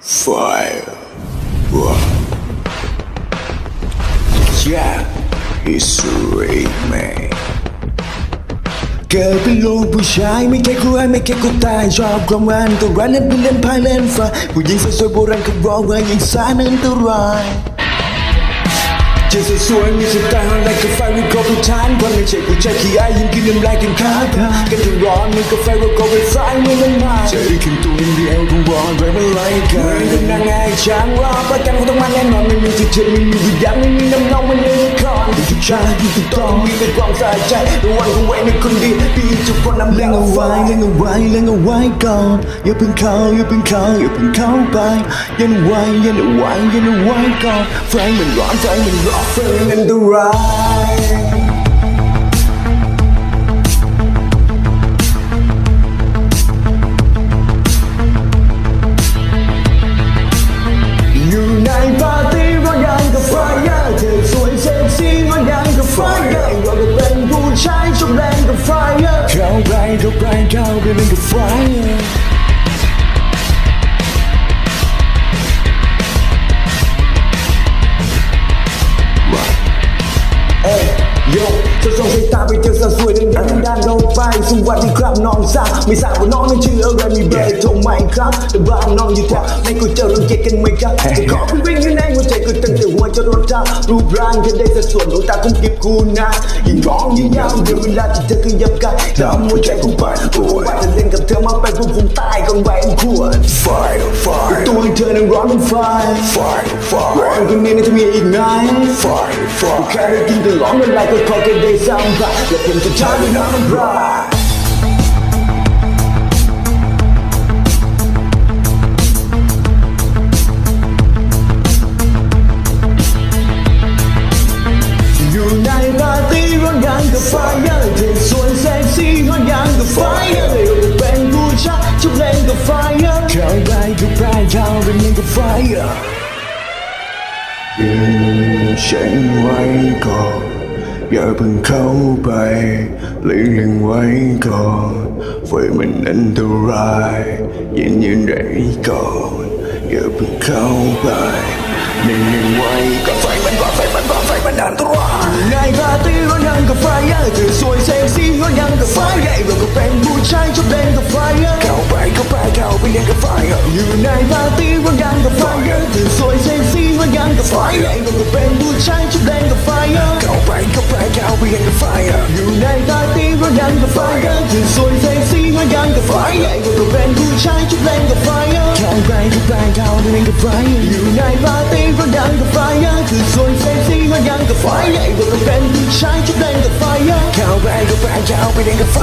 Fire. Yeah, it's right, man. เกิดเป็นลูกผู้ชายไม่แค่กูอายไม่แค่กูตายชอบความหวานตัวร้านนั้นเป็นเล่นพายเล่นฟ้าผู้หญิงสวยๆโบราณเขาบอกว่าหญิงสาวนั้นอันตราย เจะสวยๆมีสไตล์อะไรก็ไฟวิโกไปทานคนไม่ใช่ผู้ชายขี้อายยิ้มกินน้ำลายกันขาดกันถึงร้อนมันก็ไฟวิโกไปไฟไม่มันมาเจอได้ขึ้นตัวอินเดียคงร้อนไปมันไรกันเหมือนกับนางไงช้างรอประกันคงต้องมาแน่นอนไม่มีที่เธอไม่มีวิญญาณไม่มีน้ำนองมันเลยละค รทุกชายที่ถูกต้องมีแต่ความใส่ใจระวังเอาไว้ในคนดีปีจะพ้นน้ำเลี้ยงเอาไว้เลี้ยงเอาไว้เลี้ยงเอาไว้ก่อนอย่าเพิ่งเข้าอย่าเพิ่งเข้าอย่าเพิ่งเข้าไปยันไว้ยันเอาไว้ยันเอาไว้ก่อนไฟมันร้อนไฟมันร้อนไฟมันอันตรายอยู่ อนยังกับไฟเราก็เป็นผู้ชายชอบแรงกับไฟเข้าไปเข้าไปเข้าไปเล่นกับไจะส่งสายตาไปเจอสาวสวยดังดังด้านเข้าไปสวัสดีครับน้องสาวไม่ทราบว่าน้องนั้นชื่ออะไรมีเบอร์โทรไหมครับแต่บ้านน้องอยู่แถวไหนกูเจอรังเกียจกันไหมครับจะขอไปวิ่งอยู่ในหัวใจกูตั้งแต่หัวจนรองเท้ารูปร่างแค่ได้สัดส่วนดวงตาคงเก็บกูนะยิ่งร้องยิ่งยาวเดี๋ยวเวลาที่เธอขยับกายทำหัวใจกูปั่นป่วนว่าจะเล่นกับเธอมาไปพวกผมตายก่อนไหวควร Fire Fire ตัวเธอนั้นร้อนเป็นไฟ Fire Fire ร้อนคนนี้น่าจะมีอีกไหม Fire Fire แค่ได้กินก็ร้อนเป็นไรก็ขอแค่ได้สัมผัสและผมจะช้าด้วยน้ำมันพรายอยู่ในปาร์ตี้ร้อนยังกับไฟ เธอสวยเซ็กซี่ร้อนยังกับไฟเราเป็นผู้ชายชอบเล่นกับไฟเข้าไปเข้า ฉันไว้ก่อนอย่าเพิ่งเข้าไปเลี่ยงไว้ก่อนไฟมันอันตรายยืนยืนไว้ก่อนอย่าเพิ่งเข้าไปเลี่ยงไว้ก่อนไฟมันร้อนไฟมันร้อนไฟมันอันตรายในปาร์ตี้ร้อนยังกับไฟเธอสวยเซ็กซี่ร้อนยังกับไฟใหญ่เราก็เป็นผู้ชายชอบเล่นกับไฟเข้าไปเข้าไปเข้าไปเล่นกับไฟอยู่ในปาร์ตี้ร้อนยังกับไฟเธอสวยเซ็กซี่ร้อนยังกับไฟเรา ก็เป็นผู้ชายชอบเล่นกับไฟเข้าไปเข้าไปเข้าไปเล่นกับไฟอยู่ในปาร์ตี้ร้อนยังกับไฟเธอสวยเซ็กซี่ร้อนยังกับไฟเราก็เป็นผู้ชายชอบเล่นกับไฟเข้าไปเข้าไปเข้าไปเล่นกับไฟอยู่ในปาร์ตี้ร้อนยังกับไฟเธอสวยเซ็กซี่ร้อนยังกับไฟเราก็เป็นผู้ชายชอบเล่นกับไฟเข้าไปเข้าไปเข้าไปเล่นกับไฟ